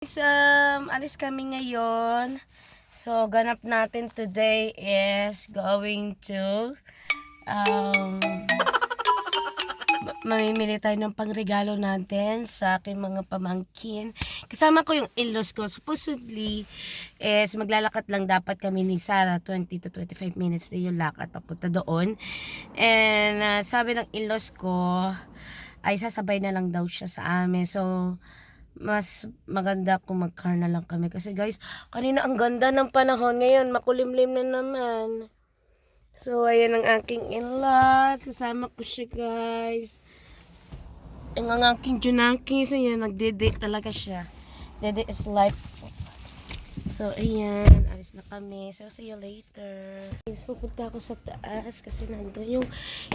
Guys, um, alis kami ngayon. So, ganap natin today is going to um, ma- mamimili tayo ng pangregalo natin sa aking mga pamangkin. Kasama ko yung in-laws ko. Supposedly, is maglalakad lang dapat kami ni Sarah. 20 to 25 minutes na yung lakad papunta doon. And uh, sabi ng in-laws ko, ay sasabay na lang daw siya sa amin. So, mas maganda kung mag-car na lang kami. Kasi guys, kanina ang ganda ng panahon. Ngayon, makulimlim na naman. So, ayan ang aking in-laws. Kasama ko siya, guys. Ang ang aking Junaki. So, ayan, nagde-date talaga siya. Dede is life. So, ayan. Alis na kami. So, see you later. Pupunta ako sa taas kasi nandun yung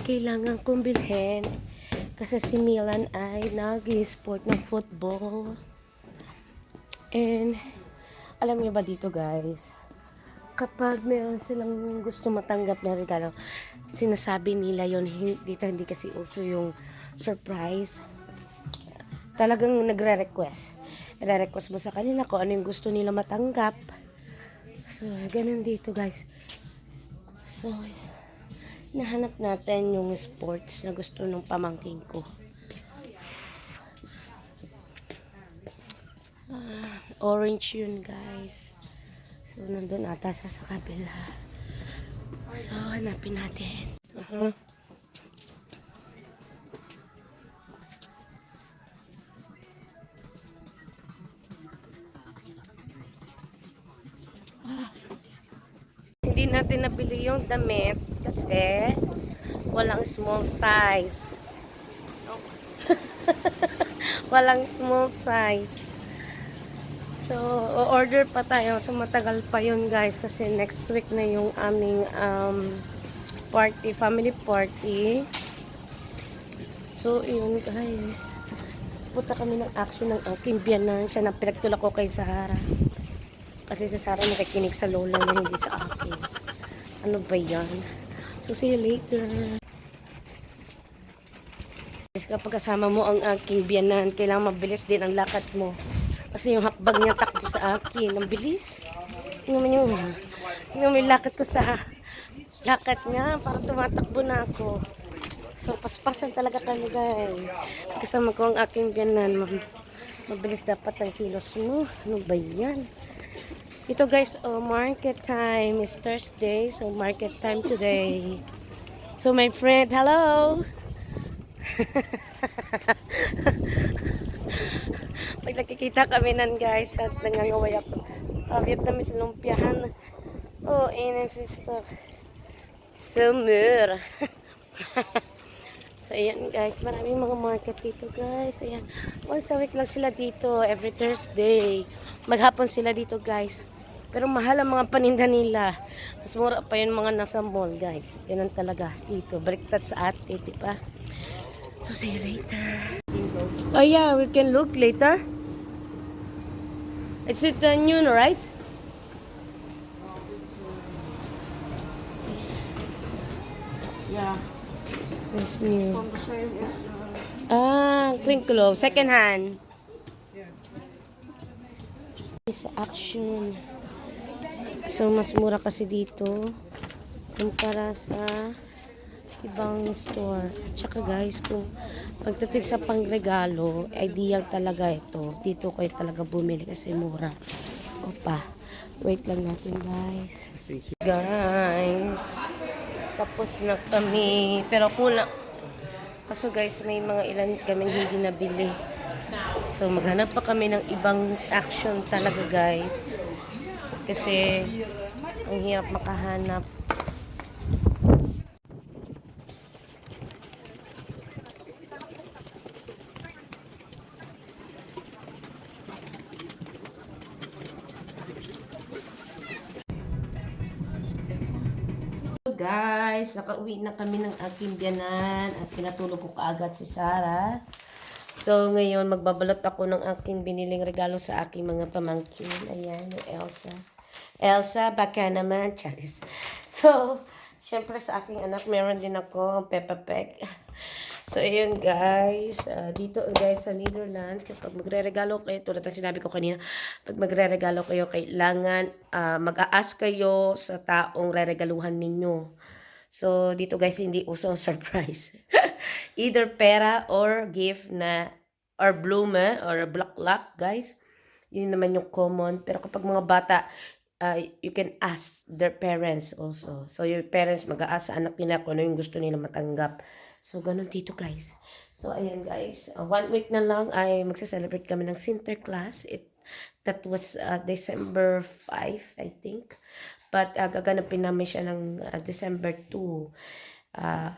kailangan kong bilhin. Kasi si Milan ay nag-sport ng football. And, alam niyo ba dito guys, kapag meron silang gusto matanggap na regalo, sinasabi nila yon dito hindi kasi uso yung surprise. Talagang nagre-request. Re-request mo sa kanila kung ano yung gusto nila matanggap. So, ganun dito guys. So, nahanap natin yung sports na gusto ng pamangking ko. Ah, orange yun guys. So, nandun ata siya sa kabila. So, hanapin natin. Uh-huh. Hindi natin nabili yung damit kasi walang small size. walang small size. So, order pa tayo. So, matagal pa yun guys kasi next week na yung aming um, party, family party. So, yun guys. Puta kami ng action ng aking biyanan. Siya na pinagtulak ko kay Sahara. Kasi si Sarah nakikinig sa lola niya, hindi sa akin. Ano ba yan? So, see you later. Guys, kapag kasama mo ang aking biyanan, kailangan mabilis din ang lakad mo. Kasi yung hakbang niya takbo sa akin. Ang bilis. Tingnan mo yung, tingnan mo yung lakad ko sa lakad niya. Para tumatakbo na ako. So, paspasan talaga kami guys. Kasama ko ang aking biyanan. Mab- Mabilis dapat ang kilos mo. Ano ba yan? Ito guys, oh, market time is Thursday. So, market time today. So, my friend, hello! Pag nakikita kami nan guys at nangangaway ako. Uh, Vietnamese lumpiahan. Oh, and sister. Summer. so, ayan guys. Maraming mga market dito guys. Ayan. Once a week lang sila dito. Every Thursday. Maghapon sila dito guys. Pero mahal ang mga paninda nila. Mas mura pa yun mga nasa mall guys. Ganun talaga dito. Baliktad sa ate, di ba? So, see you later. Oh yeah, we can look later. It's it the new, right? Yeah, It's new. from the same uh, Ah, crinkle. Second hand. Sa action. So, mas mura kasi dito kumpara sa ibang store. Tsaka guys, kung pagdating sa pangregalo, ideal talaga ito. Dito kayo talaga bumili kasi mura. Opa. Wait lang natin guys. Guys. Tapos na kami. Pero kulang. Kaso guys, may mga ilan kaming hindi nabili. So, maghanap pa kami ng ibang action talaga guys. Kasi, ang hirap makahanap. Guys, nakauwi na kami ng aking biyanan at pinatulog ko kaagad si Sarah. So ngayon, magbabalot ako ng aking biniling regalo sa aking mga pamangkin. Ayan, yung Elsa. Elsa, baka naman. So, syempre sa aking anak, meron din ako Peppa Peg. So, ayun guys. Ah, dito guys sa Netherlands, kapag magre-regalo kayo, tulad ng sinabi ko kanina, pag magre-regalo kayo, kailangan ah, mag-a-ask kayo sa taong reregaluhan ninyo. So, dito guys, hindi uso ang surprise. Either pera or gift na, or blume, or bulaklak, guys. Yun naman yung common. Pero kapag mga bata, uh, you can ask their parents also. So, your parents mag-a-ask sa anak nila kung ano yung gusto nila matanggap. So, ganun dito, guys. So, ayan, guys. Uh, one week na lang ay magsa-celebrate kami ng Sinterklaas. It, that was uh, December 5, I think. But uh, gaganapin namin siya ng uh, December 2. Uh,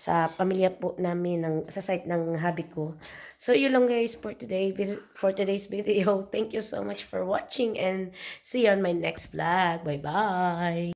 sa pamilya po namin ng sa site ng hubby ko. So yun lang guys for today for today's video. Thank you so much for watching and see you on my next vlog. Bye bye.